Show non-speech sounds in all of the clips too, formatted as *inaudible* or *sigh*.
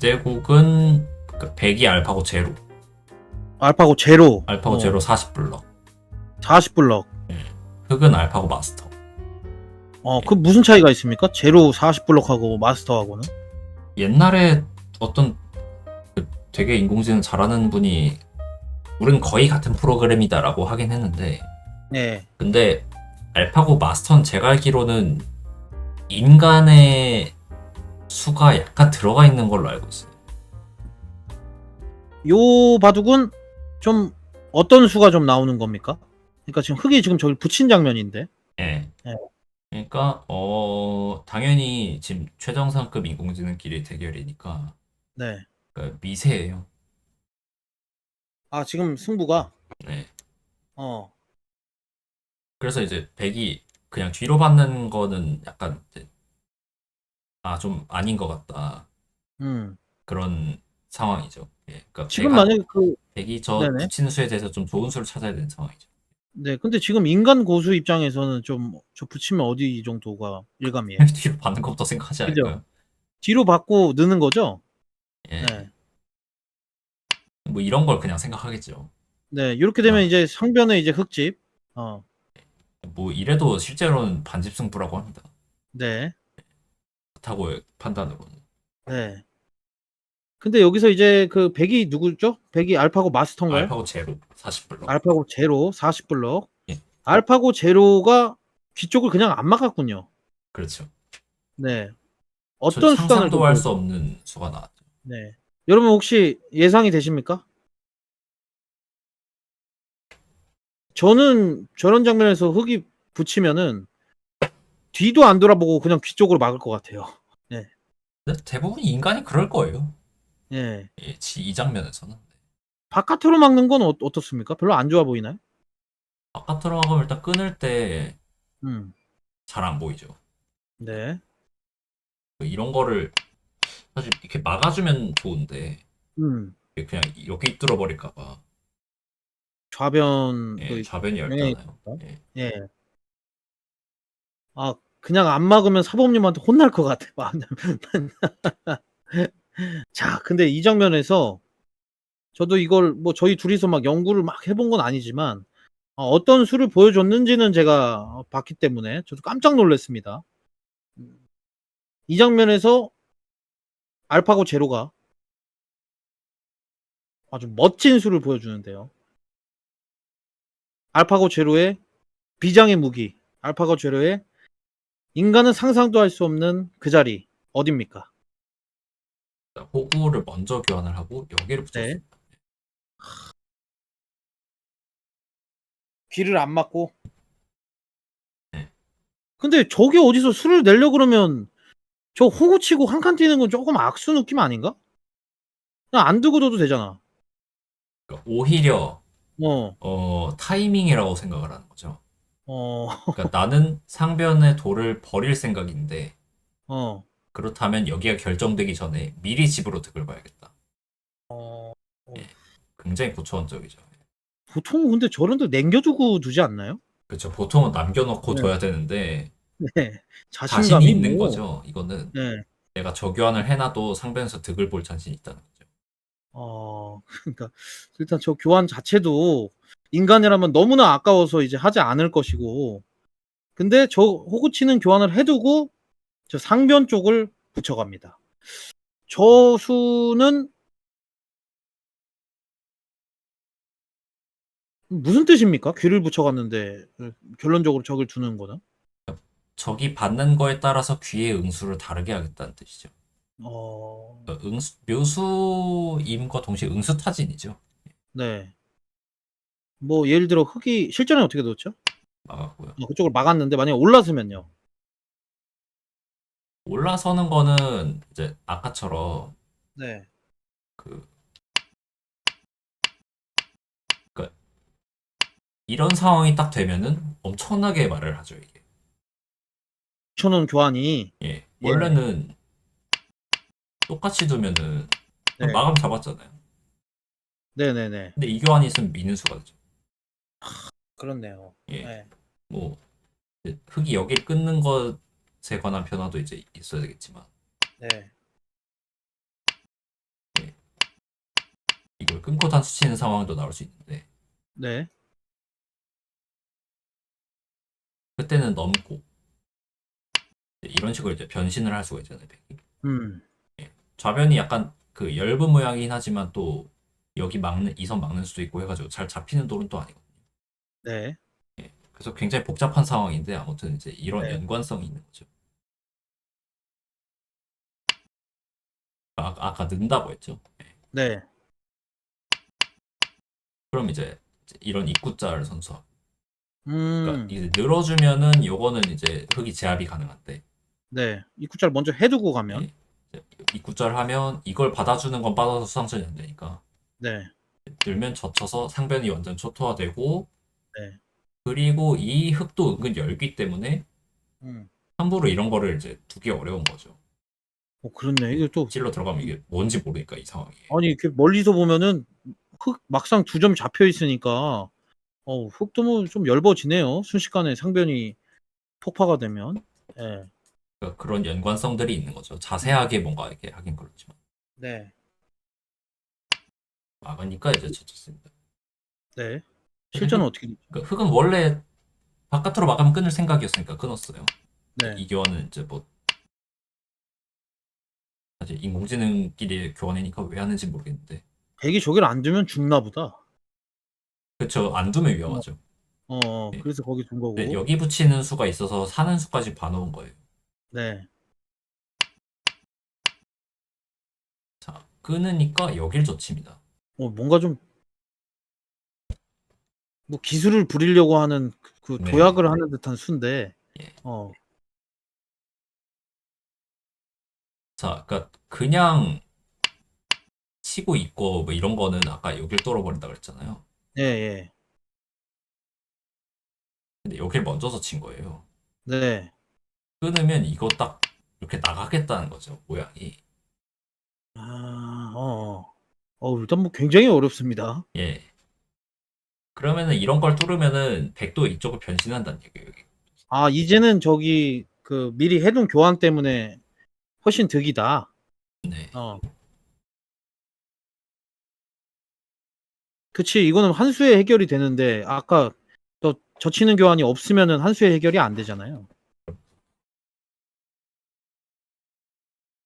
기대곡은 그 백이 알파고 제로, 알파고 제로. 알파고 어, 제로 40블럭, 40블럭. 흑은 알파고 마스터. 어, 그 무슨 차이가 있습니까? 제로 40블럭하고 마스터하고는? 옛날에 어떤 그 되게 인공지능 잘하는 분이 우린 거의 같은 프로그램이다라고 하긴 했는데 네. 근데 알파고 마스터는 제가 알기로는 인간의 수가 약간 들어가 있는 걸로 알고 있어요. 요 바둑은 좀 어떤 수가 좀 나오는 겁니까? 그러니까 지금 흑이 지금 저기 붙인 장면인데. 예. 네. 그러니까 어 당연히 지금 최정상급 인공지능끼리 대결이니까 네. 그 미세예요. 아, 지금 승부가 네. 어. 그래서 이제 백이 그냥 뒤로 받는 거는 약간 아 좀 아닌 것 같다 음. 그런 상황이죠. 예. 그러니까 지금 만약에 그 백이 저 네네. 붙이는 수에 대해서 좀 좋은 수를 찾아야 되는 상황이죠. 네, 근데 지금 인간 고수 입장에서는 좀 저 붙이면 어디 정도가 일감이에요? *laughs* 뒤로 받는 것부터 생각하지 그죠? 않을까요? 뒤로 받고 느는 거죠? 예. 네. 뭐 이런 걸 그냥 생각하겠죠. 네, 이렇게 되면 아. 이제 상변에 이제 흑집. 어. 뭐 이래도 실제로는 반집승부라고 합니다. 네. 타고의 판단으로는. 네. 근데 여기서 이제 그 백이 누구죠? 백이 알파고 마스터인가요? 알파고 제로 40블럭. 알파고 제로 40블럭. 예. 알파고 제로가 뒤쪽을 그냥 안 막았군요. 그렇죠. 네. 저 어떤 수단을 좀할수 없는 수가 나왔죠. 네. 여러분 혹시 예상이 되십니까? 저는 저런 장면에서 흑이 붙이면은 뒤도 안 돌아보고 그냥 귀 쪽으로 막을 것 같아요. 근데 대부분 인간이 그럴 거예요. 예. 예, 지- 이 장면에서는. 바깥으로 막는 건 어, 어떻습니까? 별로 안 좋아 보이나요? 바깥으로 가면 일단 끊을 때 잘 안 음. 보이죠. 네. 이런 거를 사실 이렇게 막아주면 좋은데 음. 그냥 여기 뚫어 버릴까봐 좌변 예, 그 좌변이 영향이 얇잖아요. 있을까? 예. 예. 아, 그냥 안 막으면 사범님한테 혼날 것 같아. *laughs* 자, 근데 이 장면에서 저도 이걸 뭐 저희 둘이서 막 연구를 막 해본 건 아니지만 어, 어떤 수를 보여줬는지는 제가 봤기 때문에 저도 깜짝 놀랐습니다. 이 장면에서 알파고 제로가 아주 멋진 수를 보여주는데요. 알파고 제로의 비장의 무기, 알파고 제로의 인간은 상상도 할 수 없는 그 자리 어딥니까? 호구를 먼저 교환을 하고 여기를 붙였어요. 네. 귀를 안 맞고. 네. 근데 저게 어디서 수를 내려 그러면 저 호구 치고 한 칸 뛰는 건 조금 악수 느낌 아닌가? 그냥 안 두고 둬도 되잖아. 그러니까 오히려 어, 어, 타이밍이라고 생각을 하는 거죠. 어, 그러니까 나는 상변의 돌을 버릴 생각인데 어. 그렇다면 여기가 결정되기 전에 미리 집으로 득을 봐야겠다. 어. 굉장히 고차원적이죠. 보통 근데 저런 데 남겨두고 두지 않나요? 그렇죠. 보통은 남겨놓고 네. 둬야 되는데 네. 자신감이 자신이 있는 뭐. 거죠. 이거는 네. 내가 저교환을 해놔도 상변에서 득을 볼 자신이 있다는 거죠. 어, *laughs* 그러니까 일단 저 교환 자체도 인간이라면 너무나 아까워서 이제 하지 않을 것이고, 근데 저 호구 치는 교환을 해두고 저 상변 쪽을 붙여갑니다. 저 수는 무슨 뜻입니까? 귀를 붙여갔는데 결론적으로 적을 두는 거는? 적이 받는 거에 따라서 귀의 응수를 다르게 하겠다는 뜻이죠. 어, 그러니까 응수, 묘수임과 동시에 응수타진이죠. 네. 뭐 예를 들어 흑이 실전에 어떻게 넣었죠? 막았고요. 어, 그쪽을 막았는데 만약에 올라서면요. 올라서는 거는 이제 아까처럼 네. 그 그러니까 이런 상황이 딱 되면은 엄청나게 말을 하죠 이게. 천원 교환이 예. 예. 원래는 똑같이 두면은 네. 마감 잡았잖아요. 네네네 근데 이 교환이 있으면 미는 수가 되죠. 그렇네요. 예. 네. 뭐 이제 흙이 여기를 끊는 것에 관한 변화도 이제 있어야 되겠지만 네. 이걸 끊고 단수 치는 상황도 나올 수 있는데 네. 그때는 넘고 이런 식으로 이제 변신을 할 수가 있잖아요. 백이. 음. 좌변이 약간 그 엷은 모양이긴 하지만 또 여기 막는 이 선 막는 수도 있고 해가지고 잘 잡히는 돌은 또 아니거 네. 그래서 굉장히 복잡한 상황인데 아무튼 이제 이런 네. 연관성이 있는 거죠. 아, 아까 는다고 했죠. 네. 그럼 이제 이런 입구자를 선수하고 그러니까 음. 이제 늘어주면은 요거는 이제 흙이 제압이 가능한데 네. 입구자를 먼저 해두고 가면. 예. 이제 입구자를 하면 이걸 받아주는 건 빠져서 수상전이 안 되니까 네. 늘면 젖혀서 상변이 완전 초토화되고 네. 그리고 이 흙도 은근 열기 때문에 음. 함부로 이런 거를 이제 두기 어려운 거죠. 어, 그렇네. 이게 또 찔러 들어가면 이게 뭔지 모르니까 이 상황이. 아니 이렇게 멀리서 보면은 흙 막상 두 점 잡혀 있으니까 어 흙도 뭐좀 얇아지네요. 순식간에 상변이 폭파가 되면. 예. 그러니까 그런 연관성들이 있는 거죠. 자세하게 뭔가 이렇게 하긴 그렇지만 네. 막으니까 이제 젖혔습니다. 네. 실전은 어떻게 되죠? 그러니까 흙은 원래 바깥으로 막으면 끊을 생각이었으니까 끊었어요. 네. 이 교환은 이제 뭐 사실 인공지능끼리 교환이니까 왜 하는지 모르겠는데 백이 저기를 안 두면 죽나 보다. 그쵸 안 두면 위험하죠. 어, 어, 네. 그래서 거기 둔 거고. 근데 여기 붙이는 수가 있어서 사는 수까지 봐놓은 거예요. 네. 자 끊으니까 여길 젖힙니다. 어, 뭔가 좀, 뭐 기술을 부리려고 하는 그- 그 네. 도약을 하는 듯한 수인데, 예. 어, 자 그러니까 그냥 치고 있고 뭐 이런 거는 아까 여길 뚫어버린다 그랬잖아요. 예, 예. 근데 여길 먼저서 친 거예요. 네. 끊으면 이거 딱 이렇게 나가겠다는 거죠 모양이. 아, 어, 어. 어, 일단 뭐 굉장히 어렵습니다. 예. 그러면은 이런 걸 뚫으면은 백도 이쪽을 변신한다는 얘기예요. 여기. 아, 이제는 저기, 그, 미리 해둔 교환 때문에 훨씬 득이다. 네. 어. 그치, 이거는 한 수에 해결이 되는데, 아까 저, 젖히는 교환이 없으면은 한 수에 해결이 안 되잖아요.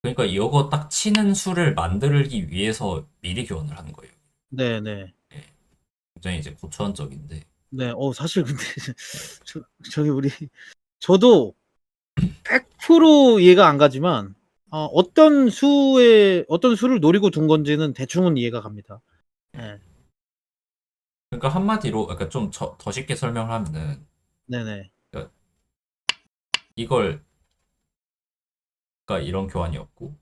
그러니까 이거 딱 치는 수를 만들기 위해서 미리 교환을 하는 거예요. 네, 네. 굉장히 이제 고차원적인데. 네, 어, 사실 근데, *laughs* 저, 저기 우리, 저도 100% 이해가 안 가지만, 어, 어떤 수에, 어떤 수를 노리고 둔 건지는 대충은 이해가 갑니다. 네, 그러니까 한마디로 그러니까 좀 더 쉽게 설명을 하면은 네네. 이걸 그러니까 이런 교환이었고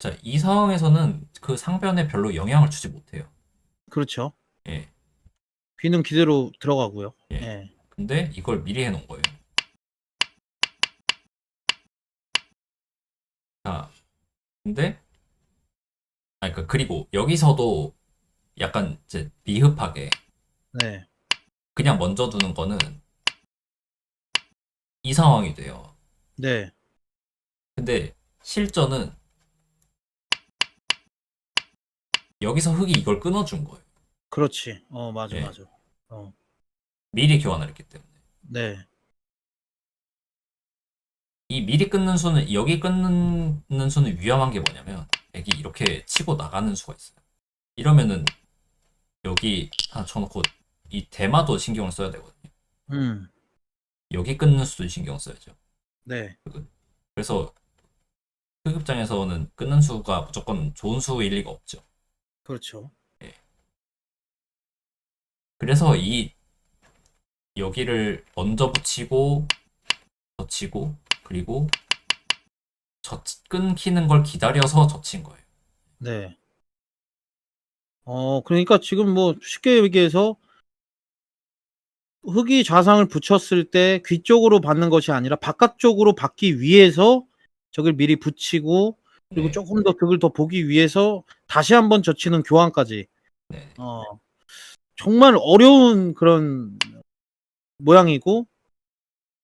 자, 이 상황에서는 그 상변에 별로 영향을 주지 못해요. 그렇죠. 예. 귀는 기대로 들어가고요. 예. 예. 근데 이걸 미리 해놓은 거예요. 자, 근데 아 그러니까 그리고 여기서도 약간 이제 미흡하게 네. 그냥 먼저 두는 거는 이 상황이 돼요. 네. 근데 실전은 여기서 흙이 이걸 끊어준 거예요. 그렇지. 어, 맞아, 예. 맞아. 어, 미리 교환을 했기 때문에. 네. 이 미리 끊는 수는 여기 끊는 수는 위험한 게 뭐냐면 여기 이렇게 치고 나가는 수가 있어요. 이러면은 여기 하나 쳐놓고 이 대마도 신경을 써야 되거든요. 음, 여기 끊는 수도 신경 써야죠. 네. 그래서 흑 입장에서는 끊는 수가 무조건 좋은 수일 리가 없죠. 그렇죠. 그래서 이 여기를 먼저 붙이고 젖히고 그리고 젖 끊기는 걸 기다려서 젖힌 거예요. 네. 어, 그러니까 지금 뭐 쉽게 얘기해서 흙이 좌상을 붙였을 때 귀 쪽으로 받는 것이 아니라 바깥쪽으로 받기 위해서 저걸 미리 붙이고 그리고 네. 조금 더 득을 더 보기 위해서 다시 한번 젖히는 교환까지. 네. 어, 정말 어려운 그런 모양이고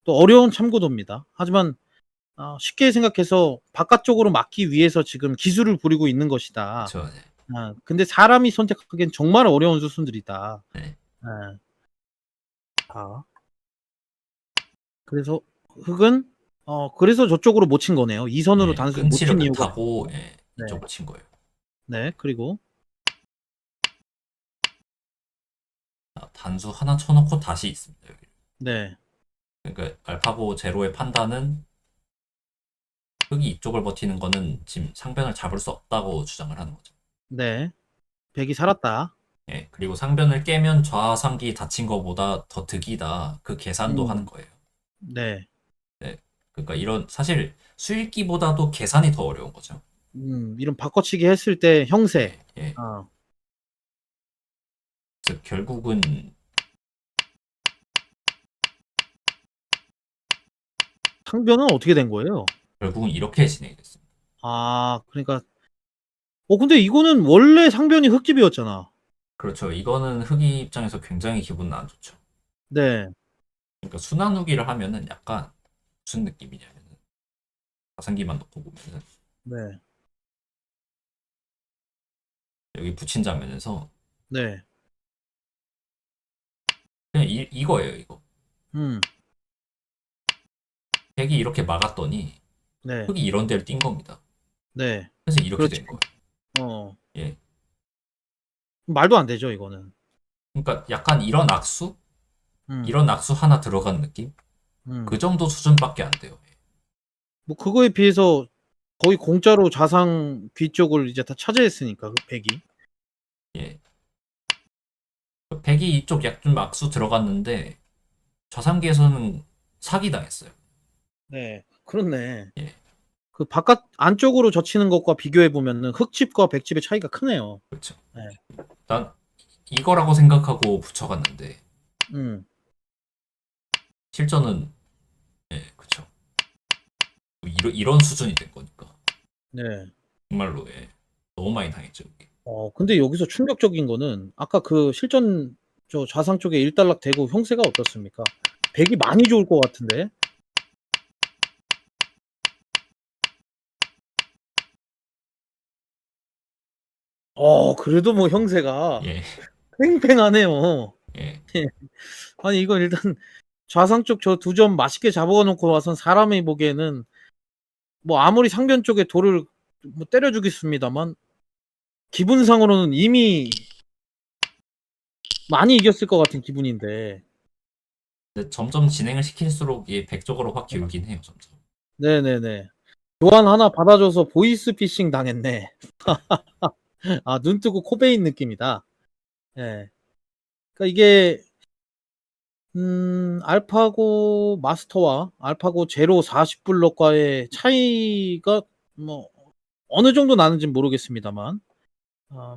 또 어려운 참고도입니다. 하지만 어, 쉽게 생각해서 바깥쪽으로 막기 위해서 지금 기술을 부리고 있는 것이다. 그렇죠. 네. 아, 근데 사람이 선택하기엔 정말 어려운 수순들이다. 네. 예. 자. 그래서 흑은 어 그래서 저쪽으로 못 친 거네요. 이 선으로 네, 단순히 못 끈치를 친 이유가 타고 예, 네. 이쪽으로 친 거예요. 네 그리고 자, 단수 하나 쳐놓고 다시 있습니다. 여기. 네 그러니까 알파고 제로의 판단은 흑이 이쪽을 버티는 거는 지금 상변을 잡을 수 없다고 주장을 하는 거죠. 네. 백이 살았다. 예, 그리고 상변을 깨면 좌상기 다친 거보다 더 득이다. 그 계산도 음. 하는 거예요. 네. 그러니까 이런 사실 수익기보다도 계산이 더 어려운 거죠. 음, 이런 바꿔치기 했을 때 형세. 예, 예. 어, 그래서 결국은 상변은 어떻게 된 거예요? 결국은 이렇게 진행이 됐습니다. 아, 그러니까 어 근데 이거는 원래 상변이 흙집이었잖아. 그렇죠. 이거는 흑이 입장에서 굉장히 기분 안 좋죠. 네. 그러니까 순환 후기를 하면은 약간 무슨 느낌이냐면은 가상기만 놓고 보면은 네. 여기 붙인 장면에서 네. 그냥 이, 이거예요, 이거. 음. 백이 이렇게 막았더니 네. 흑이 이런 데를 띈 겁니다. 네. 그래서 이렇게 그렇지. 된 거예요. 어. 예. 말도 안 되죠, 이거는. 그러니까 약간 이런 악수? 음. 이런 악수 하나 들어간 느낌? 음. 그 정도 수준밖에 안 돼요. 뭐 그거에 비해서 거의 공짜로 좌상 귀 쪽을 이제 다 차지했으니까 그 백이. 예. 백이 이쪽 약좀 악수 들어갔는데 좌상기에서는 사기 당했어요. 네. 그렇네. 예. 그 바깥 안쪽으로 젖히는 것과 비교해 보면은 흑집과 백집의 차이가 크네요. 그렇죠. 네. 난 이거라고 생각하고 붙여갔는데 음. 실전은. 이런 이런 수준이 된 거니까 네. 정말로 예, 너무 많이 당했죠. 이게. 어, 근데 여기서 충격적인 거는 아까 그 실전 저 좌상 쪽에 일단락 되고 형세가 어떻습니까? 백이 많이 좋을 것 같은데. 어, 그래도 뭐 형세가 예, 팽팽하네요. 예, 아니 이건 일단 좌상 쪽 저 두 점 맛있게 잡아놓고 와선 사람이 보기에는 뭐 아무리 상변 쪽에 돌을 뭐 때려 주겠습니다만 기분상으로는 이미 많이 이겼을 것 같은 기분인데 근데 점점 진행을 시킬수록 이 백쪽으로 확 기울긴 해요. 점점. 네네네 교환 하나 받아줘서 보이스 피싱 당했네 *laughs* 아 눈 뜨고 코 베인 느낌이다 예 그러니까 이게 음 알파고 마스터와 알파고 제로 40블럭과의 차이가 뭐 어느 정도 나는지 모르겠습니다만 아,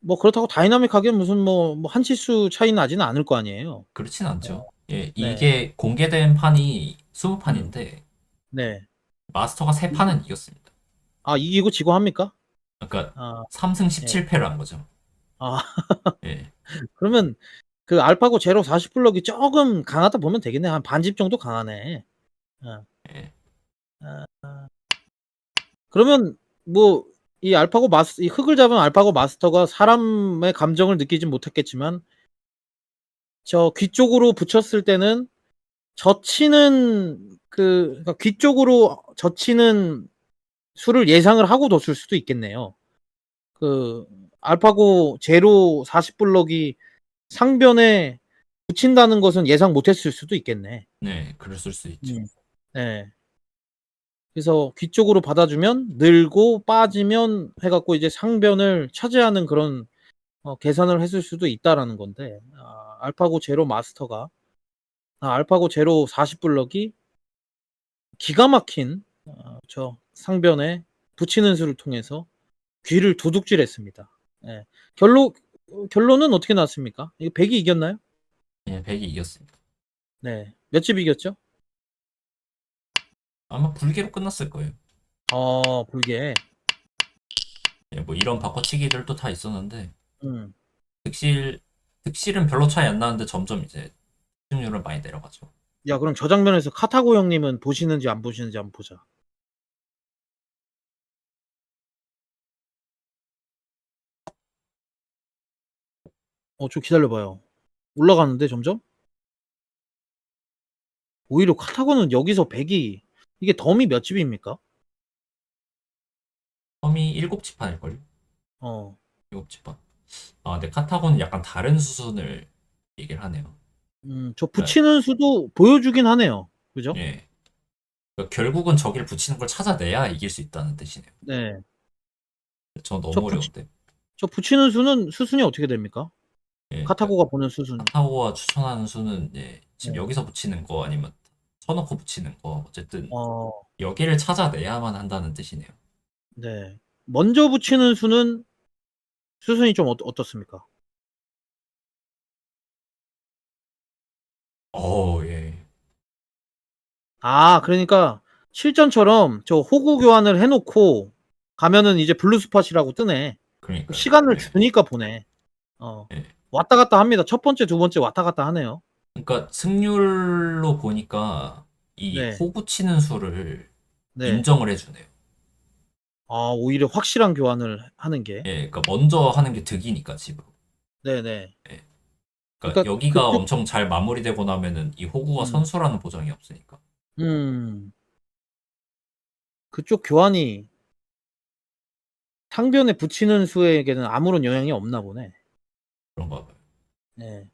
뭐 그렇다고 다이나믹하게 무슨 뭐, 뭐 한치수 차이 나지는 않을 거 아니에요 그렇진 않죠. 예, 네. 이게 공개된 판이 20판인데 네. 마스터가 3판은 이겼습니다. 아 이기고 지고 합니까? 그러니까 아, 3승 17패를 한 거죠. 아 예, *laughs* 그러면 그 알파고 제로 40 블럭이 조금 강하다 보면 되겠네. 한 반집 정도 강하네. 어. 예. 아, 그러면 뭐 이 알파고 마스 이 흙을 잡은 알파고 마스터가 사람의 감정을 느끼진 못했겠지만 저 귀 쪽으로 붙였을 때는 젖히는 그 그러니까 귀 쪽으로 젖히는 수를 예상을 하고 뒀을 수도 있겠네요. 그 알파고 제로 40블럭이 상변에 붙인다는 것은 예상 못했을 수도 있겠네. 네, 그랬을 수 있죠. 음. 네. 그래서 귀 쪽으로 받아주면 늘고 빠지면 해갖고 이제 상변을 차지하는 그런 어, 계산을 했을 수도 있다라는 건데 아, 알파고 제로 마스터가 아, 알파고 제로 40블럭이 기가 막힌 어, 저 상변에 붙이는 수를 통해서 귀를 도둑질했습니다. 예. 결 론 결론은 어떻게 나왔습니까? 이거 100이 이겼나요? 예, 백이 이겼습니다. 네. 몇 집 이겼죠? 아마 불개로 끝났을 거예요. 어, 불게. 예, 뭐 이런 바꿔치기들도 다 있었는데 음. 득실 득실은 별로 차이 안 나는데 점점 이제 승률은 많이 내려가죠. 야, 그럼 저 장면에서 카타고 형님은 보시는지 안 보시는지 한번 보자. 어, 좀 기다려봐요. 올라가는데 점점? 오히려 카타고는 여기서 100이 이게 덤이 몇 집입니까? 텀이 7집판일걸요? 어, 7집판. 아, 근데 카타고는 약간 다른 수순을 얘기를 하네요. 음, 저 붙이는 수도 보여주긴 하네요. 그죠? 예. 그러니까 결국은 저기를 붙이는 걸 찾아내야 이길 수 있다는 뜻이네요. 네. 저 너무 저 붙이- 어려운데. 저 붙이는 수는 수순이 어떻게 됩니까? 예. 카타고가 보는 수순. 카타고가 추천하는 수는 예, 지금 네. 여기서 붙이는 거 아니면 쳐놓고 붙이는 거 어쨌든 어, 여기를 찾아내야만 한다는 뜻이네요. 네. 먼저 붙이는 수는 수순이 좀 어, 어떻습니까? 어, 예. 아, 그러니까 실전처럼 저 호구 교환을 해놓고 가면은 이제 블루 스팟이라고 뜨네. 그러니까 시간을 주니까 보네. 어. 네. 왔다 갔다 합니다. 첫 번째, 두 번째 왔다 갔다 하네요. 그러니까 승률로 보니까 이 네. 호구 치는 수를 네. 인정을 해주네요. 아, 오히려 확실한 교환을 하는 게. 예, 그러니까 먼저 하는 게 득이니까 지금. 네네. 그러니까, 그러니까 여기가 그쪽- 엄청 잘 마무리되고 나면은 이 호구가 음. 선수라는 보장이 없으니까. 음. 그쪽 교환이 상변에 붙이는 수에게는 아무런 영향이 없나 보네. 그런가 봐요. 네.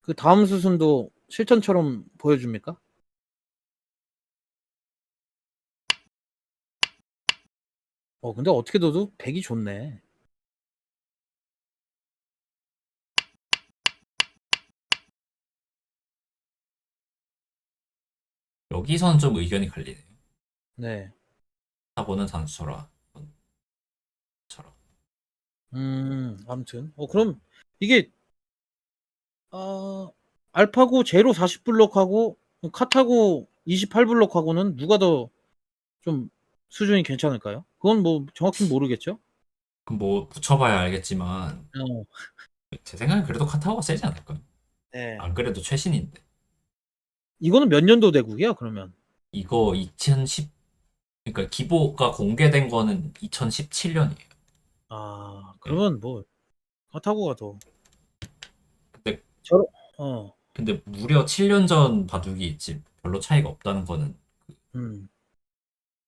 그 다음 수순도 실전처럼 보여줍니까? 어, 근데 어떻게 둬도 100이 좋네. 여기선 좀 의견이 갈리네요. 네. 타고는 단수라. 음, 아무튼. 어, 그럼 이게, 어, 알파고 제로 40 블록하고 카타고 28 블록하고는 누가 더 좀 수준이 괜찮을까요? 그건 뭐 정확히 모르겠죠? 그럼 뭐 붙여봐야 알겠지만 어, 제 생각엔 그래도 카타고가 세지 않을까요? 네. 안 그래도 최신인데. 이거는 몇 년도 대국이야, 그러면? 이거 2010 그러니까 기보가 공개된 거는 2017년이에요. 아, 그러면 뭐, 카타고가 더. 근데 저러, 어, 근데 무려 7년 전 바둑이 있지 별로 차이가 없다는 거는 음,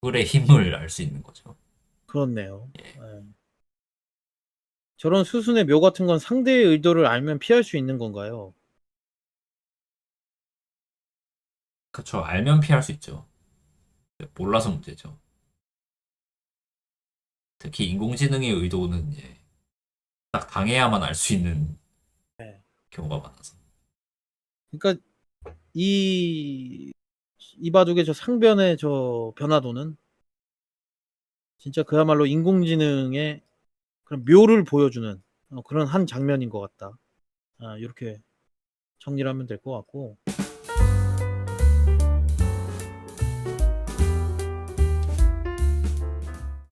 글의 힘을 알 수 있는 거죠. 그렇네요. 예. 예. 저런 수순의 묘 같은 건 상대의 의도를 알면 피할 수 있는 건가요? 그쵸. 알면 피할 수 있죠. 몰라서 문제죠. 특히 인공지능의 의도는 이제 딱 당해야만 알 수 있는 네. 경우가 많아서. 그러니까 이, 이 바둑의 저 상변의 저 변화도는 진짜 그야말로 인공지능의 그런 묘를 보여주는 어, 그런 한 장면인 것 같다. 아, 이렇게 정리를 하면 될 것 같고.